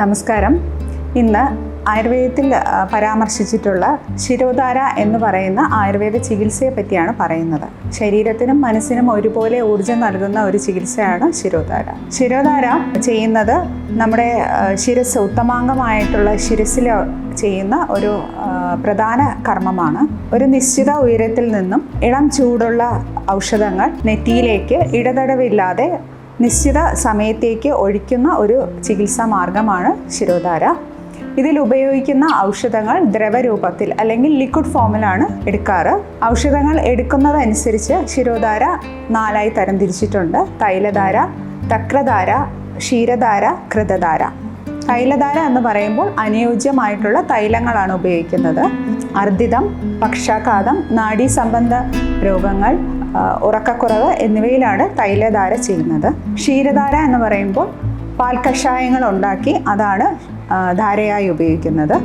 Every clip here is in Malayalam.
നമസ്കാരം. ഇന്ന് ആയുർവേദത്തിൽ പരാമർശിച്ചിട്ടുള്ള ശിരോധാര എന്ന് പറയുന്ന ആയുർവേദ ചികിത്സയെ പറ്റിയാണ് പറയുന്നത്. ശരീരത്തിനും മനസ്സിനും ഒരുപോലെ ഊർജം നൽകുന്ന ഒരു ചികിത്സയാണ് ശിരോധാര. ശിരോധാര ചെയ്യുന്നത് നമ്മുടെ ശിരസ് ഉത്തമാംഗമായിട്ടുള്ള ശിരസിൽ ചെയ്യുന്ന ഒരു പ്രധാന കർമ്മമാണ്. ഒരു നിശ്ചിത ഉയരത്തിൽ നിന്നും ഇളം ചൂടുള്ള ഔഷധങ്ങൾ നെറ്റിയിലേക്ക് ഇടതടവില്ലാതെ നിശ്ചിത സമയത്തേക്ക് ഒഴിക്കുന്ന ഒരു ചികിത്സാ മാർഗമാണ് ശിരോധാര. ഇതിൽ ഉപയോഗിക്കുന്ന ഔഷധങ്ങൾ ദ്രവരൂപത്തിൽ അല്ലെങ്കിൽ ലിക്വിഡ് ഫോമിലാണ് എടുക്കാറ്. ഔഷധങ്ങൾ എടുക്കുന്നതനുസരിച്ച് ശിരോധാര നാലായി തരം തിരിച്ചിട്ടുണ്ട് തൈലധാര തക്രധാര ക്ഷീരധാര കൃതധാര. തൈലധാര എന്ന് പറയുമ്പോൾ അനുയോജ്യമായിട്ടുള്ള തൈലങ്ങളാണ് ഉപയോഗിക്കുന്നത്. അർദ്ദിതം പക്ഷാഘാതം നാഡീ സംബന്ധ രോഗങ്ങൾ ഉറക്കക്കുറവ് എന്നിവയിലാണ് തൈലധാര ചെയ്യുന്നത്. ക്ഷീരധാര എന്ന് പറയുമ്പോൾ പാൽ കഷായങ്ങൾ ഉണ്ടാക്കി അതാണ് ധാരയായി ഉപയോഗിക്കുന്നത്.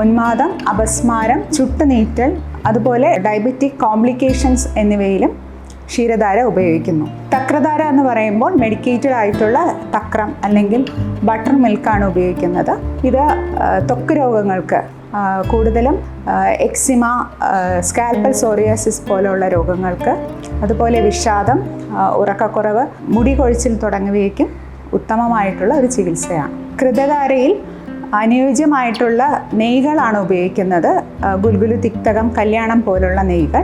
ഉന്മാദം അപസ്മാരം ചുട്ടുനീറ്റൽ അതുപോലെ ഡയബറ്റിക് കോംപ്ലിക്കേഷൻസ് എന്നിവയിലും ക്ഷീരധാര ഉപയോഗിക്കുന്നു. തക്രധാര എന്ന് പറയുമ്പോൾ മെഡിക്കേറ്റഡ് ആയിട്ടുള്ള തക്രം അല്ലെങ്കിൽ ബട്ടർ മിൽക്കാണ് ഉപയോഗിക്കുന്നത്. ഇത് ത്വക്ക് രോഗങ്ങൾക്ക് കൂടുതലും എക്സിമ സ്കാൽപ്പൽ സോറിയാസിസ് പോലെയുള്ള രോഗങ്ങൾക്ക് അതുപോലെ വിഷാദം ഉറക്കക്കുറവ് മുടി കൊഴിച്ചിൽ തുടങ്ങിയവയ്ക്കും ഉത്തമമായിട്ടുള്ള ഒരു ചികിത്സയാണ്. കൃതധാരയിൽ അനുയോജ്യമായിട്ടുള്ള നെയ്കളാണ് ഉപയോഗിക്കുന്നത്. ഗുൽഗുലു തിക്തകം കല്യാണം പോലുള്ള നെയ്കൾ.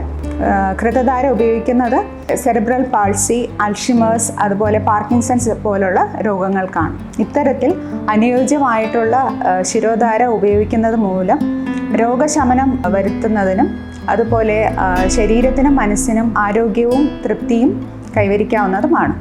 കൃതധാര ഉപയോഗിക്കുന്നത് സെറിബ്രൽ പാൾസി അൽഷിമേഴ്സ് അതുപോലെ പാർക്കിൻസൺസ് പോലുള്ള രോഗങ്ങൾക്കാണ്. ഇത്തരത്തിൽ അനുയോജ്യമായിട്ടുള്ള ശിരോധാര ഉപയോഗിക്കുന്നത് മൂലം രോഗശമനം വരുത്തുന്നതിനും അതുപോലെ ശരീരത്തിനും മനസ്സിനും ആരോഗ്യവും തൃപ്തിയും കൈവരിക്കാവുന്നതുമാണ്.